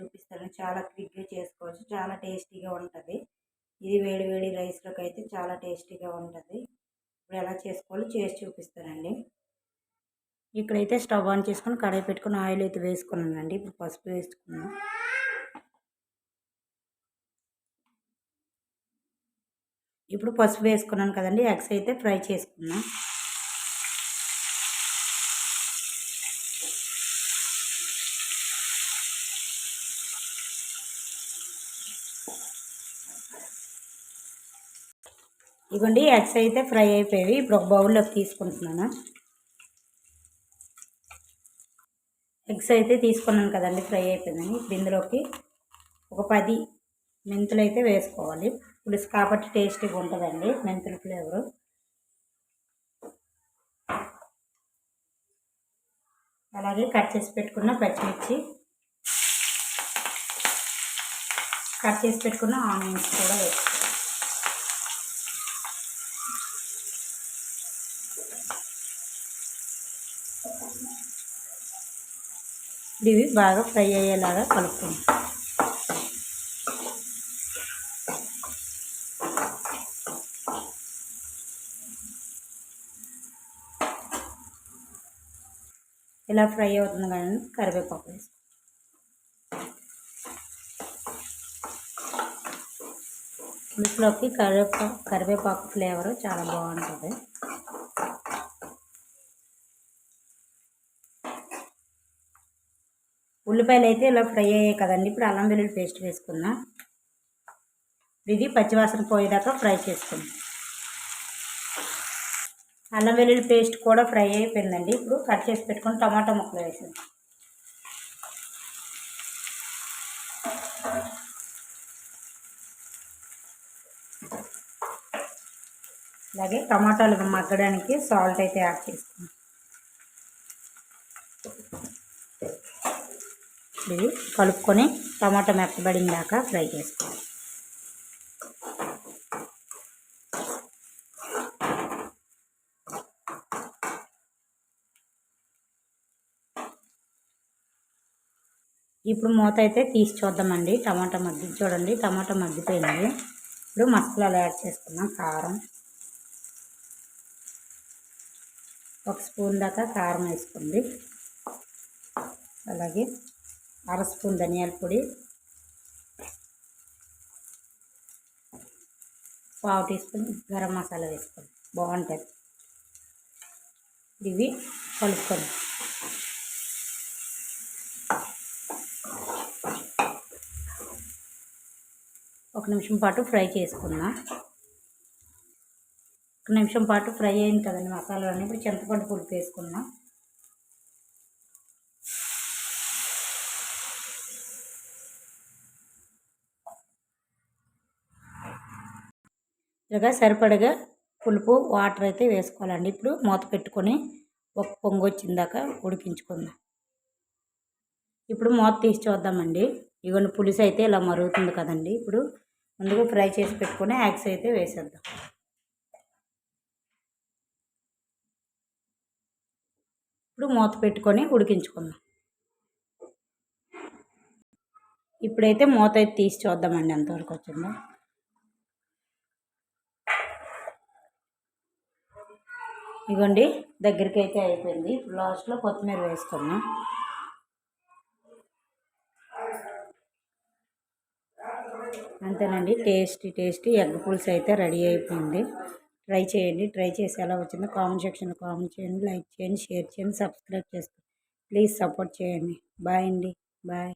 చూపిస్తాను. చాలా క్విక్గా చేసుకోవచ్చు. చాలా టేస్టీగా ఉంటుంది. ఇది వేడి వేడి రైస్లోకి అయితే చాలా టేస్టీగా ఉంటుంది. ఇప్పుడు ఎలా చేసుకోవాలో చేసి చూపిస్తానండి. ఇక్కడైతే స్టవ్ ఆన్ చేసుకొని కడాయి పెట్టుకొని ఆయిల్ అయితే వేసుకున్నానండి. ఇప్పుడు పసుపు వేసుకున్నాను ఇప్పుడు పసుపు వేసుకున్నాను కదండి. ఎగ్స్ అయితే ఫ్రై చేసుకున్నాను ఇవ్వండి ఎగ్స్ అయితే ఫ్రై అయిపోయాయి. ఇప్పుడు ఒక బౌల్లోకి తీసుకుంటున్నాను. ఎగ్స్ అయితే తీసుకున్నాను కదండి ఫ్రై అయిపోయిందని. ఇప్పుడు ఇందులోకి ఒక పది మెంతులు అయితే వేసుకోవాలి. పులుసు కాబట్టి టేస్టీగా ఉంటుందండి మెంతుల ఫ్లేవరు. అలాగే కట్ చేసి పెట్టుకున్న పచ్చిమిర్చి కట్ చేసి పెట్టుకున్న ఆనియన్స్ కూడా వేసుకోవాలి. ఇవి బాగా ఫ్రై అయ్యేలాగా కలుపుకుంటాం ఇలా ఫ్రై అవుతుంది కానీ కరివేపాకు వేసుకో. పులుసులోకి కరివేపాకు కరివేపాకు ఫ్లేవర్ చాలా బాగుంటుంది. ఉల్లిపాయలు అయితే ఇలా ఫ్రై అయ్యాయి కదండి. ఇప్పుడు అల్లం వెల్లుల్లి పేస్ట్ వేసుకుందాం. ఇది పచ్చివాసన పోయేదాకా ఫ్రై చేసుకుందాం. అల్లం వెల్లుల్లి పేస్ట్ కూడా ఫ్రై అయిపోయిందండి. ఇప్పుడు కట్ చేసి పెట్టుకొని టమాటా ముక్కలు వేసాను అలాగే టమాటాలు మగ్గడానికి సాల్ట్ అయితే యాడ్ చేసుకున్నాం ఇది కలుపుకొని టమాటా మెత్తబడిన ఫ్రై చేసుకోవాలి. ఇప్పుడు మూత అయితే తీసి చూద్దామండి. టమాటా మగ్గి చూడండి టమాటా మగ్గిపోయింది. ఇప్పుడు మసాలాలు యాడ్ చేసుకున్నాం కారం. ఒక స్పూన్ దాకా కారం వేసుకుంది అలాగే అర స్పూన్ ధనియాల పొడి పావు టీ స్పూన్ గరం మసాలా వేసుకోండి. బాగుంటుంది. ఇవి కలుపుకొని. ఒక నిమిషం పాటు ఫ్రై చేసుకుందాం. ఒక నిమిషం పాటు ఫ్రై అయింది కదండి మసాలాలు ఇప్పుడు చింతపండు పులుపు వేసుకున్నాం ఇలాగా సరిపడగా పులుపు వాటర్ అయితే వేసుకోవాలండి. ఇప్పుడు మూత పెట్టుకొని ఒక పొంగు వచ్చిందాక ఉడికించుకుందాం. ఇప్పుడు మూత తీసి చూద్దామండి. ఇవన్నీ పులుసు అయితే ఇలా మరుగుతుంది కదండి. ఇప్పుడు ముందుగా ఫ్రై చేసి పెట్టుకొని యాక్స్ అయితే వేసేద్దాం. ఇప్పుడు మూత పెట్టుకొని ఉడికించుకుందాం. ఇప్పుడైతే మూత అయితే తీసి చూద్దామండి. ఎంతవరకు వచ్చిందో. ఇగోండి దగ్గరికి అయితే అయిపోయింది లాస్ట్లో కొత్తిమీర వేసుకున్నాం అంతేనండి టేస్టీ టేస్టీ ఎగ్ పులుసు అయితే రెడీ అయిపోయింది. ట్రై చేయండి ట్రై చేసి ఎలా వచ్చిందో కామెంట్ సెక్షన్లో కామెంట్ చేయండి లైక్ చేయండి షేర్ చేయండి సబ్స్క్రైబ్ చేసుకోండి ప్లీజ్ సపోర్ట్ చేయండి. బాయ్ అండి బాయ్.